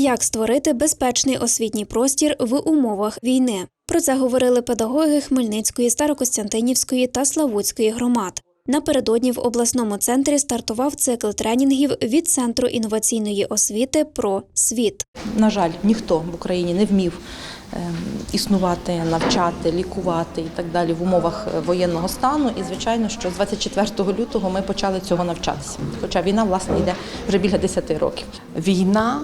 Як створити безпечний освітній простір в умовах війни? Про це говорили педагоги Хмельницької, Старокостянтинівської та Славутської громад. Напередодні в обласному центрі стартував цикл тренінгів від Центру інноваційної освіти про світ. На жаль, ніхто в Україні не вмів ем, існувати, навчати, лікувати і так далі в умовах воєнного стану. І звичайно, що з 24 лютого ми почали цього навчатися. Хоча війна власне йде вже біля 10 років. Війна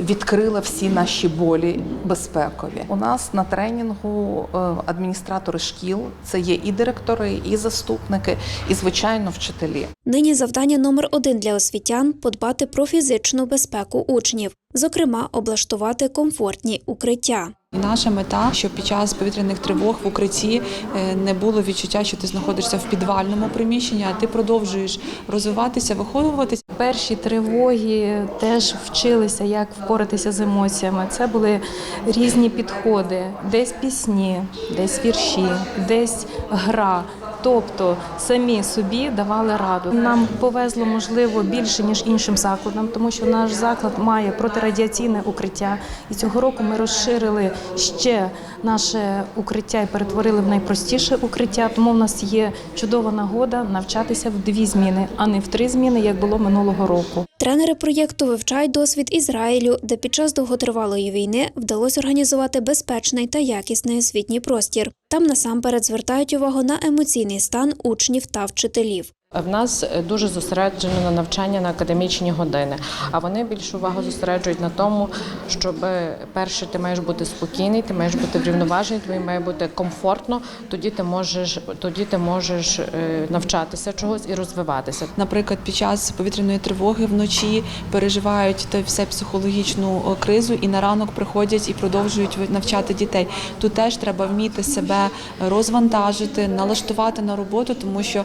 відкрила всі наші болі безпекові. У нас на тренінгу е, адміністратори шкіл це є і директори, і заступники, і звичайно вчителі. Нині завдання номер один для освітян подбати про фізичну безпеку учнів, зокрема, облаштувати комфортні укриття. Наша мета, щоб під час повітряних тривог в укритті е, не було відчуття, що ти знаходишся в підвальному приміщенні, а ти продовжуєш розвиватися, виховуватися. Перші тривоги теж вчилися, як впоратися з емоціями. Це були різні підходи, десь пісні, десь вірші, десь гра. Тобто самі собі давали раду. Нам повезло можливо більше ніж іншим закладам, тому що наш заклад має протирадіаційне укриття. І цього року ми розширили ще наше укриття і перетворили в найпростіше укриття. Тому в нас є чудова нагода навчатися в дві зміни, а не в три зміни, як було минулого року. Тренери проєкту вивчають досвід Ізраїлю, де під час довготривалої війни вдалося організувати безпечний та якісний освітній простір. Там насамперед звертають увагу на емоційний стан учнів та вчителів. В нас дуже зосереджено на навчання на академічні години, а вони більшу увагу зосереджують на тому, щоб перше ти маєш бути спокійний, ти маєш бути врівноважений, тобі має бути комфортно. Тоді ти можеш, тоді ти можеш е, навчатися чогось і розвиватися. Наприклад, під час повітряної тривоги вночі переживають та все психологічну е, кризу і на ранок приходять і продовжують навчати дітей. Тут теж треба вміти себе розвантажити, налаштувати на роботу, тому що е,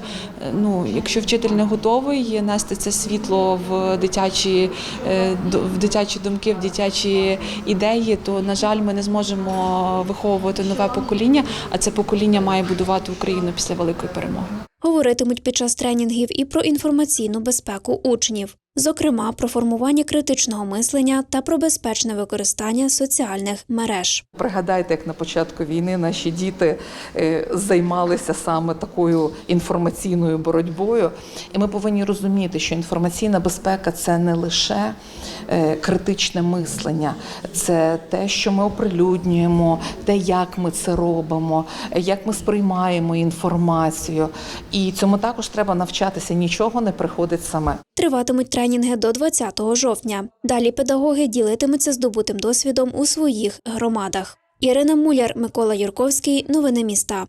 ну, якщо вчитель не готовий нести це світло в дитячі, е, в дитячі думки, в дитячі ідеї, то на жаль, ми не зможемо виховувати нове покоління, а це покоління має будувати Україну після великої перемоги. Говоритимуть під час тренінгів і про інформаційну безпеку учнів, зокрема про формування критичного мислення та про безпечне використання соціальних мереж. Пригадайте, як на початку війни наші діти е, займалися саме такою інформаційною боротьбою. І ми повинні розуміти, що інформаційна безпека це не лише критичне мислення, це те, що ми оприлюднюємо, те, як ми це робимо, як ми сприймаємо інформацію. І цьому також треба навчатися. Нічого не приходить саме. Триватимуть тренінги до 20 жовтня. Далі педагоги ділитимуться здобутим досвідом у своїх громадах. Ірина Муляр, Микола Юрковський. Новини міста.